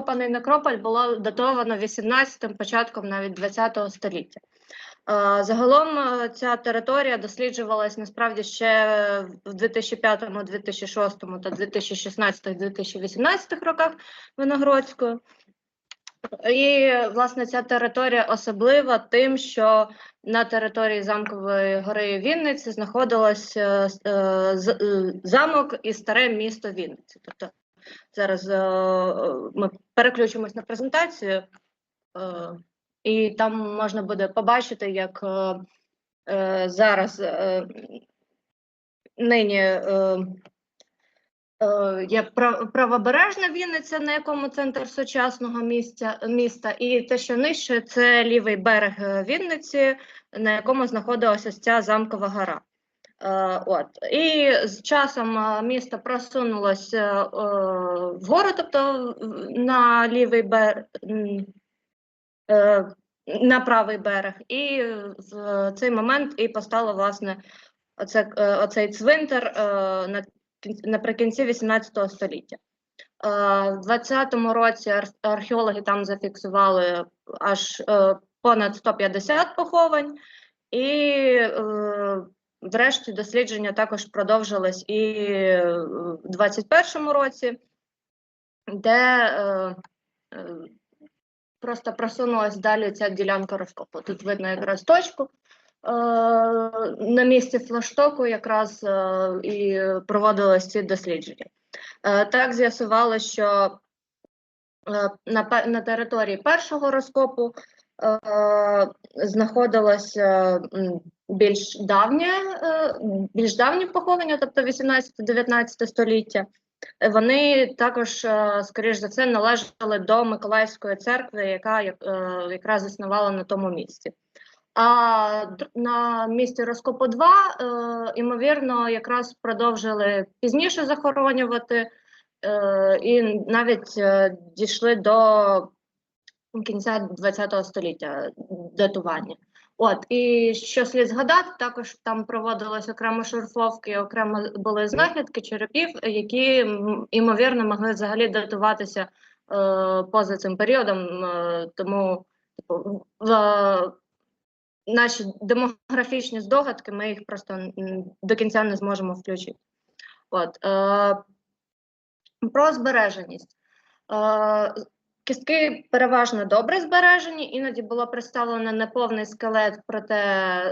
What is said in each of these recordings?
розкопаний некрополь було датовано 18-м, початком навіть 20-го століття. Загалом е, ця територія досліджувалась насправді ще в 2005, 2006 та 2016-2018 роках Виногродською. І власне ця територія особлива тим, що на території замкової гори Вінниці знаходилось е, е, замок і старе місто Вінниці. Тобто зараз е, ми переключимось на презентацію, е, і там можна буде побачити, як е, зараз нині. Є прав- правобережна Вінниця, на якому центр сучасного місця, міста, і те, що нижче, це лівий берег Вінниці, на якому знаходилася ця замкова гора. Е, От. І з часом е, місто просунулося е, вгору, тобто на лівий берег, на правий берег, і в цей момент і постало власне оце, оцей цвинтар на кін- наприкінці 18 століття. В 20-му році археологи там зафіксували аж понад 150 поховань, і врешті дослідження також продовжились і е, в 21-му році, де е, е, просто просунулась далі ця ділянка розкопу. Тут видно якраз точку. Е, На місці флаштоку якраз е, і проводились ці дослідження. Е, Так з'ясували, що е, на, на території першого розкопу е, знаходилось е, більш давнє, е, більш давні поховання, тобто 18-19 століття. Вони також, е, скоріш за все, належали до Миколаївської церкви, яка е, якраз існувала на тому місці. А на місці розкопу 2, е, ймовірно, якраз продовжили пізніше захоронювати і навіть дійшли до кінця ХХ століття датування. От, і що слід згадати, також там проводились окремо шурфовки, окремо були знахідки черепів, які ймовірно могли взагалі датуватися е, поза цим періодом. Е, тому типу, в наші демографічні здогадки ми їх просто до кінця не зможемо включити. От, е, про збереженість. Е, Кістки переважно добре збережені, іноді було представлено неповний скелет, проте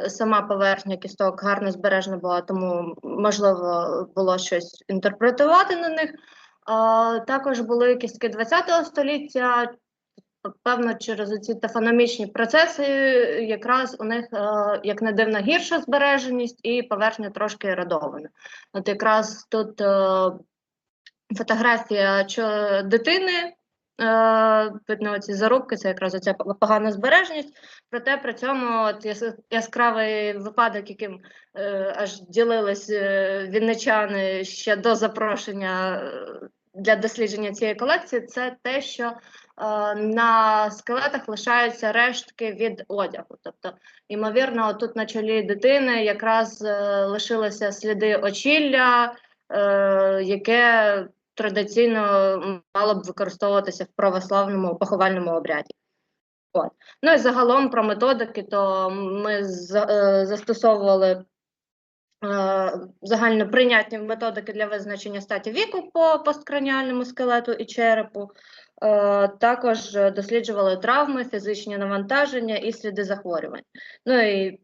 сама поверхня кісток гарно збережена була, тому можливо було щось інтерпретувати на них. Також були кістки ХХ століття, певно, через ці тафономічні процеси, якраз у них, е, як не дивно, гірша збереженість і поверхня трошки еродована. От якраз тут е, фотографія дитини. Е, видно, ці зарубки, це якраз оця погана збереженість. Проте при цьому от яскравий випадок, яким е, аж ділились е, вінничани ще до запрошення для дослідження цієї колекції, це те, що на скелетах лишаються рештки від одягу. Тобто, ймовірно, тут на чолі дитини якраз лишилися сліди очілля, е, яке традиційно мало б використовуватися в православному поховальному обряді. От. Ну і загалом про методики, то ми е, застосовували е, загально прийнятні методики для визначення статі віку по посткраніальному скелету і черепу. Е, також досліджували травми, фізичні навантаження і сліди захворювань. Ну і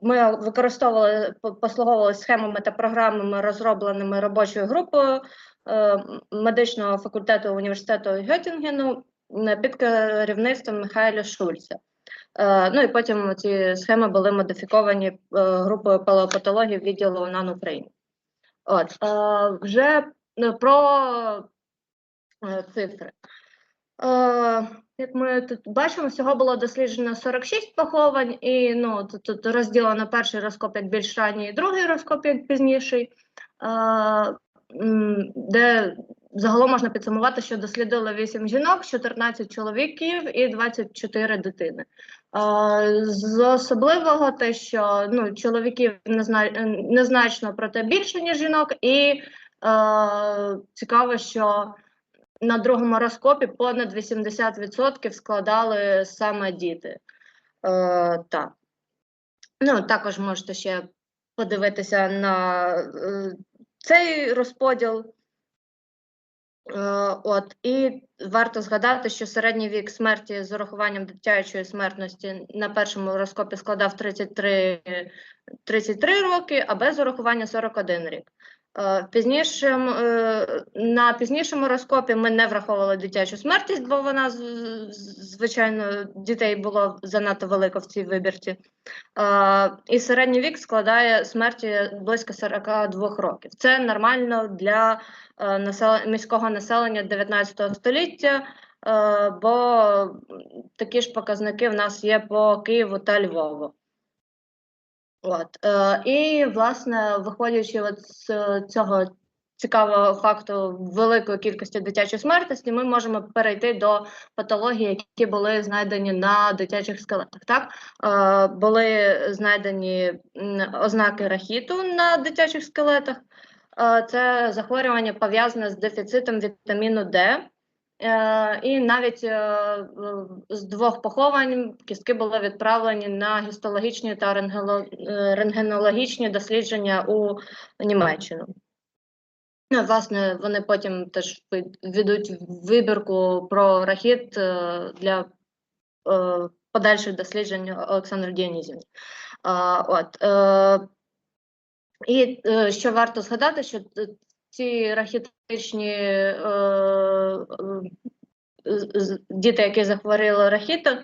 ми використовували по- послуговувалися схемами та програмами, розробленими робочою групою медичного факультету університету Геттінгену е, під керівництвом Михайля Шульца. Е, Ну і потім ці схеми були модифіковані е, групою палеопатологів відділу НАН України. От, е, вже е, про е, цифри. Е, Як ми тут бачимо, всього було досліджено 46 поховань, і ну, тут, тут розділено перший розкоп як більш ранній, другий розкоп як пізніший, е, де загалом можна підсумувати, що дослідили 8 жінок, 14 чоловіків і 24 дитини. З особливого те, що ну, чоловіків незначно, проте більше, ніж жінок, і е, цікаво, що на другому розкопі понад 80% складали саме діти. Е, так. Ну, також можете ще подивитися на е, цей розподіл. Е, От, і варто згадати, що середній вік смерті з урахуванням дитячої смертності на першому розкопі складав 33, 33 роки, а без урахування 41 рік. Е, Пізнішим, е, на пізнішому розкопі ми не враховували дитячу смертність, бо вона, звичайно, дітей було занадто велико в цій вибірці. Е, І середній вік складає смерті близько 42 років. Це нормально для е, міського населення 19 століття, бо такі ж показники в нас є по Києву та Львову. От, е, і, власне, виходячи от з цього цікавого факту великої кількості дитячої смертності, ми можемо перейти до патологій, які були знайдені на дитячих скелетах. Так? Е, були знайдені ознаки рахіту на дитячих скелетах. Е, Це захворювання пов'язане з дефіцитом вітаміну Д. Е, І навіть е, з двох поховань кістки були відправлені на гістологічні та е, рентгенологічні дослідження у Німеччину. Ну, власне, вони потім теж ведуть вибірку про рахіт для подальших досліджень Олександру Діонізівні. А, От, і що варто згадати, що ці рахітичні діти, які захворіли рахітом,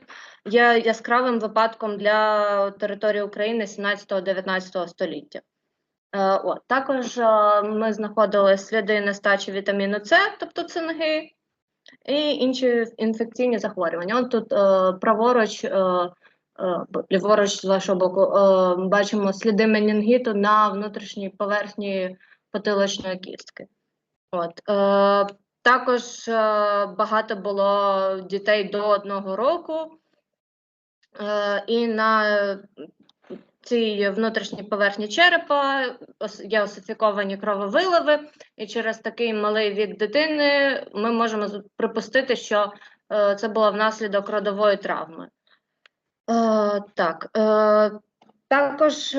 є яскравим випадком для території України 17-19 століття. Е, От, також е, ми знаходили сліди нестачі вітаміну С, тобто цинги, і інші інфекційні захворювання. От тут е, праворуч, ліворуч з вашого боку, бачимо сліди менінгіту на внутрішній поверхні потилочної кістки. От, також е, багато було дітей до одного року, е, і на цій внутрішній поверхні черепа є осифіковані крововиливи, і через такий малий вік дитини ми можемо припустити, що е, це було внаслідок родової травми. Так, також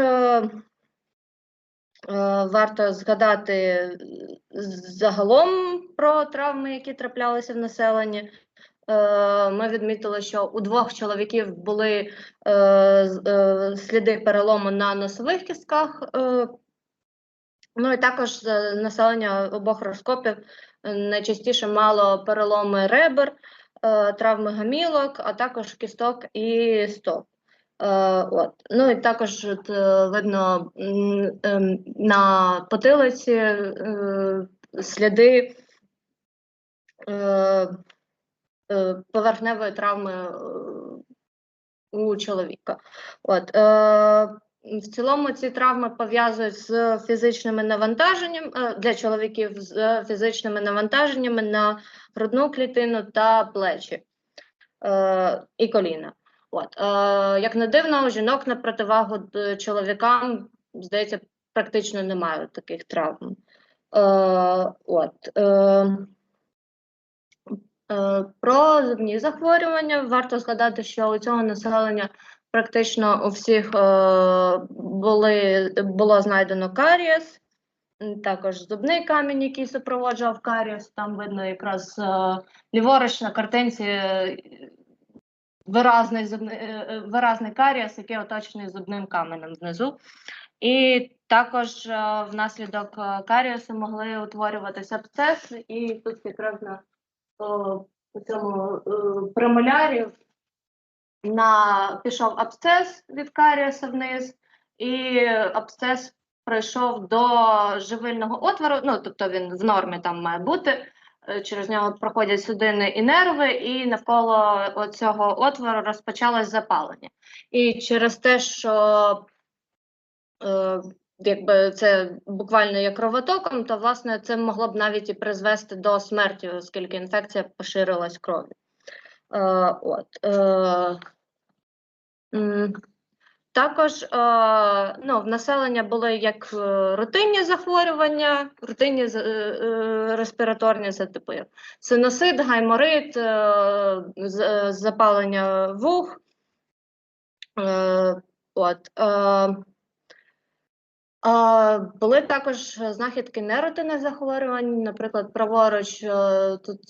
варто згадати е, загалом про травми, які траплялися в населенні. Е, Ми відмітили, що у двох чоловіків були е, е, сліди перелому на носових кістках. е, Ну і також е, населення обох розкопів е, найчастіше мало переломи ребер, е, травми гамілок, а також кісток і стоп. Е, От. Ну і також от, е, видно на потилиці е, сліди поверхневої травми у чоловіка. От, в цілому ці травми пов'язують з фізичними навантаженням е, для чоловіків з фізичними навантаженнями на грудну клітину та плечі і коліна. От, е, як не дивно, жінок на противагу чоловікам, здається, практично немає таких травм. Е, от, е, Е, Про зубні захворювання варто згадати, що у цього населення практично у всіх е, були, було знайдено карієс, також зубний камінь, який супроводжував карієс. Там видно якраз е, ліворуч на картинці е, виразний, зубний, е, е, виразний карієс, який оточений зубним каменем внизу. І також е, внаслідок карієсу могли утворюватися абсцеси, і тут якраз у цьому премолярі на пішов абсцес від карієса вниз, і абсцес пройшов до живильного отвору. Ну, тобто він в нормі там має бути. Е, Через нього проходять судини і нерви, і навколо цього отвору розпочалось запалення. І через те, що е, якби це буквально є кровотоком, то власне це могло б навіть і призвести до смерті, оскільки інфекція поширилась кров'ю. Е, от, е, Також е, ну, в населення були як е, рутинні захворювання, рутинні е, е, респіраторні, це типу синусит, гайморит, запалення вух. От, були також знахідки нерутинних захворювань, наприклад, праворуч тут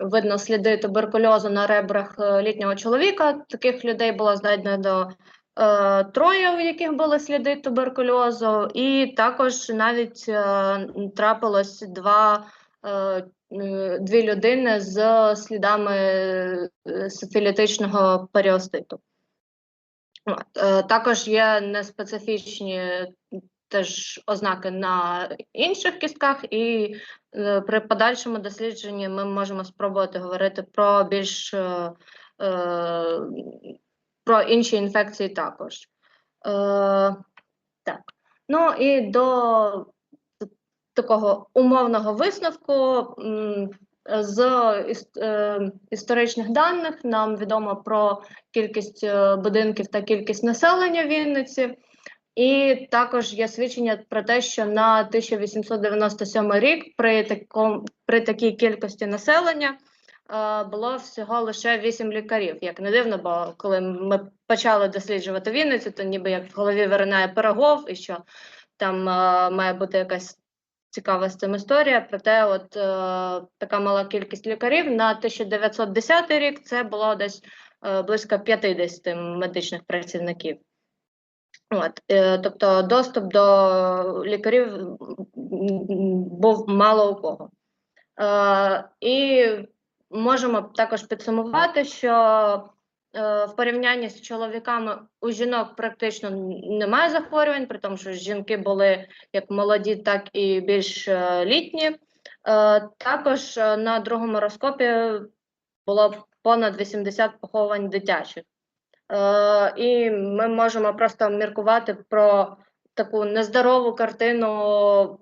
видно сліди туберкульозу на ребрах е, літнього чоловіка. Таких людей було знайдено е, троє, у яких були сліди туберкульозу, і також навіть е, трапилось два. е, Дві людини з слідами е, сифілітичного періоститу. Е, Також є неспецифічні теж ознаки на інших кістках, і е, при подальшому дослідженні ми можемо спробувати говорити про більш е, е, про інші інфекції також. Так. Ну і до такого умовного висновку. З історичних даних нам відомо про кількість будинків та кількість населення Вінниці. І також є свідчення про те, що на 1897 рік при такому при такій кількості населення е, було всього лише 8 лікарів. Як не дивно, бо коли ми почали досліджувати Вінницю, то ніби як в голові виринає Пирогов, і що там е, має бути якась цікава з цим історія. Проте, от е, така мала кількість лікарів на 1910 рік це було десь е, близько 50 медичних працівників. От, е, тобто доступ до лікарів був мало у кого. Е, і можемо також підсумувати, що е, в порівнянні з чоловіками у жінок практично немає захворювань, при тому, що жінки були як молоді, так і більш е, літні. Е, також е, на другому розкопі було понад 80 поховань дитячих. Е, і ми можемо просто міркувати про таку нездорову картину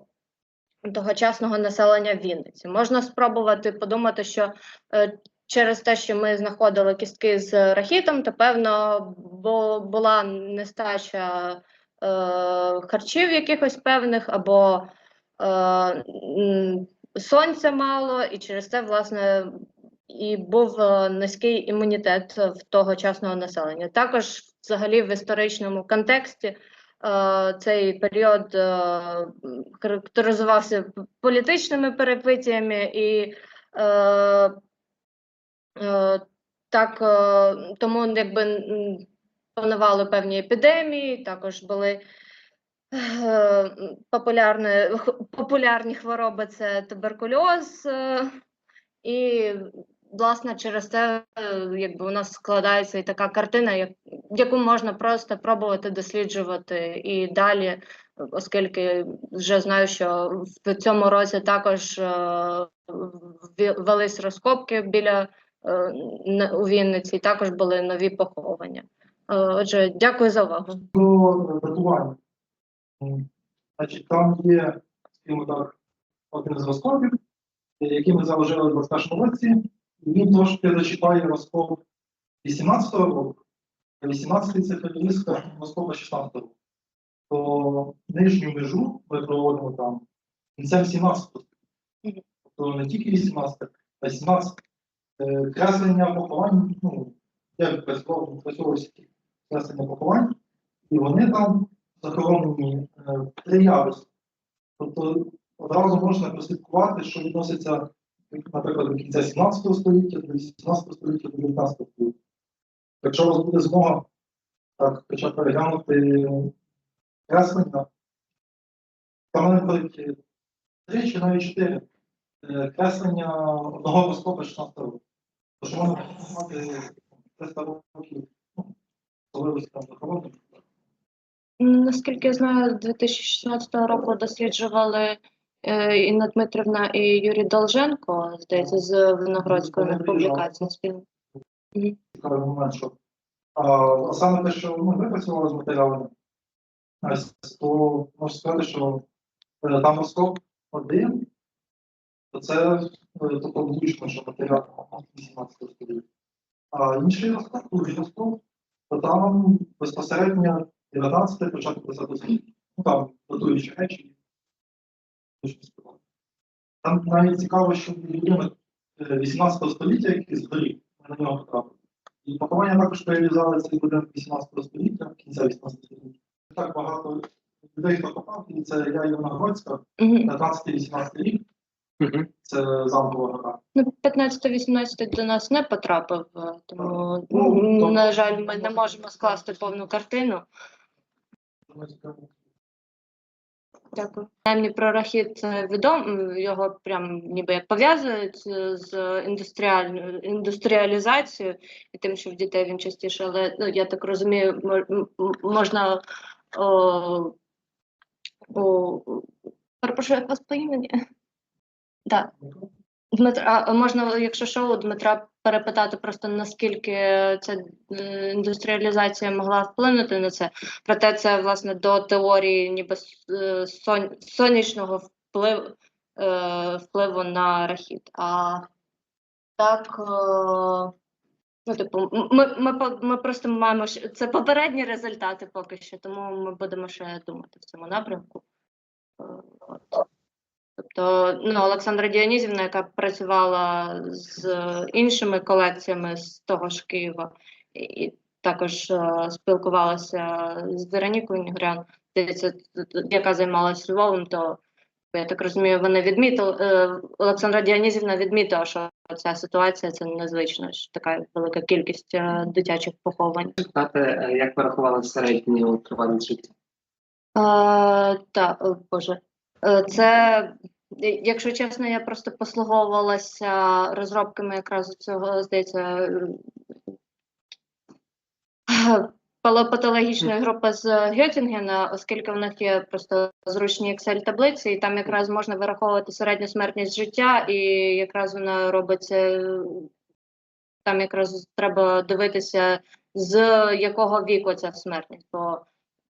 тогочасного населення в Вінниці. Можна спробувати подумати, що е, через те, що ми знаходили кістки з рахітом, то певно бу- була нестача е, харчів якихось певних або сонця мало, і через це, власне, і був е, низький імунітет в тогочасного населення. Також, взагалі, в історичному контексті е, цей період е, характеризувався політичними перепитіями і е, е, так е, тому якби панували певні епідемії, також були е, популярні, популярні хвороби це туберкульоз. е, і, власне, через це е, якби у нас складається і така картина, як, яку можна просто пробувати досліджувати і далі, оскільки вже знаю, що в цьому році також е, велись розкопки біля е, у Вінниці, і також були нові поховання. Отже, дякую за увагу. Значить, там є, скажімо так, один з розкопів, який ми заложили в 21 році, і він трошки зачіпає розкоп 18-го року, а 18-й це феміністка розкопа 16-го року. То нижню межу ми проводимо там кінцем 17-го. Тобто не тільки 18, а 17. Е, Креслення поховань, ну, я працював працював креслення поховань, і вони там захоронені е, в три яруси. Тобто одразу можна прослідкувати, що відноситься, наприклад, до кінця 17 століття, до 18 століття, до 19 століття. Якщо у вас буде змога так, хоча переглянути креслення, там виходить е, три чи навіть чотири креслення одного розкопа 16 року. Тож можна мати 300 років ну, особливості там захоронення. Наскільки я знаю, 2016 року досліджували Інна Дмитрівна і Юрій Долженко, здається, з Виноградської на публікації спільно. а, саме те, що ну, ми працювали з матеріалами, то можу сказати, що е, там розкоп один, то це е, тобто логічно, що матеріал 18 століття. А інший розкоп, другий розкоп, то там безпосередньо 19 початку 20 століття. Ну там готуючі речі. Там навіть цікаво, що будинок е, 18 століття, який згорів, на нього потрапили. І поховання також реалізували цей будинок 18 століття, кінця 18 століття. Так багато людей, хто копав, і це я Івана Гродська, Мгм. 15-18 рік, це замкова гора. Ну, 15-18 до нас не потрапив, е, тому, Ну, на жаль, ми не можемо скласти повну картину. Дякую. Наймні про рахіт відомо, його прям ніби як пов'язують е, з індустріаль... індустріалізацією і тим, що в дітей він частіше, але ну, я так розумію, можна о, о, перепрошую, як вас по імені? Так. Дмитра, можна, якщо що, у Дмитра перепитати просто наскільки ця індустріалізація могла вплинути на це. Проте це власне до теорії ніби е, сон, сонячного впливу, е, впливу на рахіт. А так, е, ну, типу, ми, ми, ми просто маємо це попередні результати поки що, тому ми будемо ще думати в цьому напрямку. От. Тобто, ну, Олександра Діонізівна, яка працювала з е, іншими колекціями з того ж Києва, і, також е, спілкувалася з Веронікою Нігрян, яка займалася Львовом, то я так розумію, вони відмітили, е, Олександра Діонізівна відмітила, що ця ситуація це незвично, що така велика кількість е, дитячих поховань. Спитати, е, як ви рахували середню тривалість життя? А, та, о, Боже. Е, Це, якщо чесно, я просто послуговувалася розробками якраз цього, здається, е, палеопатологічної групи з Гьотінгена, оскільки в них є просто зручні Excel-таблиці, і там якраз можна вираховувати середню смертність життя, і якраз вона робиться, е, там якраз треба дивитися, з якого віку ця смертність. Бо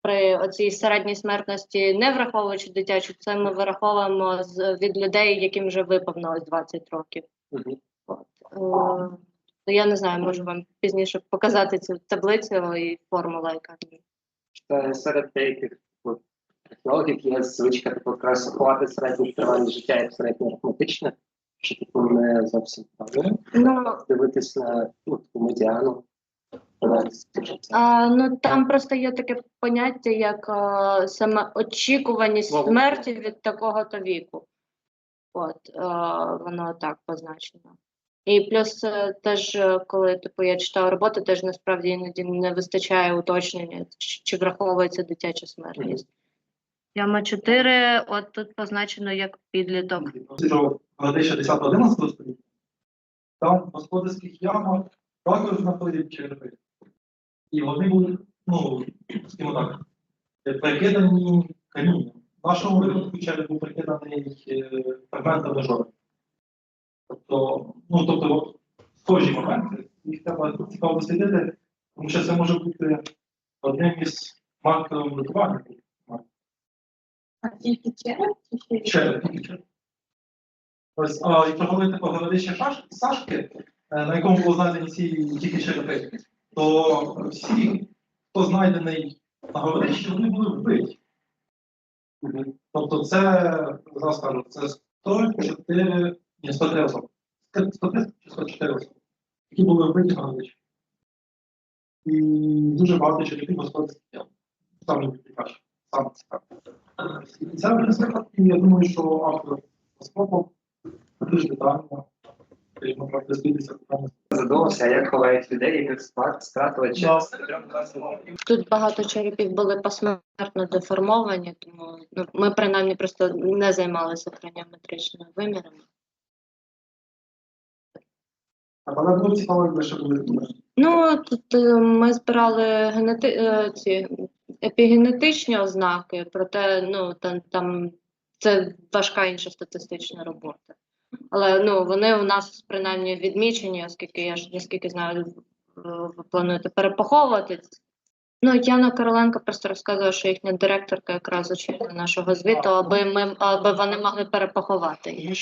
при оцій середній смертності, не враховуючи дитячу, це ми вираховуємо з від людей, яким вже виповнилось 20 років. Мгм. От. Е, я не знаю, можу вам пізніше показати цю таблицю і формула, яка. Е, Серед деяких археологів є звичка якраз рахувати середню тривалість життя як середньо арифметичне, що типу не зовсім правильно. Ну, Дивитись на ну, таку медіану. А, ну там просто є таке поняття, як а, саме очікуваність смерті від такого-то віку. От, а, воно так позначено. І плюс е, теж, е, коли типу, я читала роботи, теж насправді іноді не вистачає уточнення, чи, чи враховується дитяча смертність. Яма 4, от тут позначено як підліток. Що городища 10-11 століття, там в господарських ямах також знаходять черепи. І вони були, ну, скажімо так, прикидані камінням. В нашому випадку череп був прикиданий е, фрагментами жори. Тобто, ну, тобто, схожі моменти, їх треба цікаво дослідити, тому що це може бути одним із маркерів лікування. А тільки Череп, тільки череп. Ось, а, якщо говорити про городище Сашки, е, на якому було знайдені ці тільки черепи, то всі, хто знайдений на городищі, вони були вбиті. Тобто це, зараз скажу, це 104, ні, 103 особи. 103 чи 104 особи, які були вбиті на городищі. І дуже багато черепів господарських тіл. Саме найкраще, саме цікаве. І це з випадків, я думаю, що автор Скопов дуже детально скажімо. Задумався, як ховають людей, яких стратили час. Тут багато черепів були посмертно деформовані, тому ну, ми принаймні просто не займалися кранiomeтричними вимірами. Але було цікаво, якби ще були. Ну, тут е, ми збирали генети... е, ці епігенетичні ознаки, проте ну, там, там це важка інша статистична робота. Але ну, вони у нас принаймні відмічені, оскільки я ж наскільки знаю, ви плануєте перепаховувати. Ну, Яна Короленко просто розказує, що їхня директорка якраз очікує нашого звіту, аби ми аби вони могли перепаховати.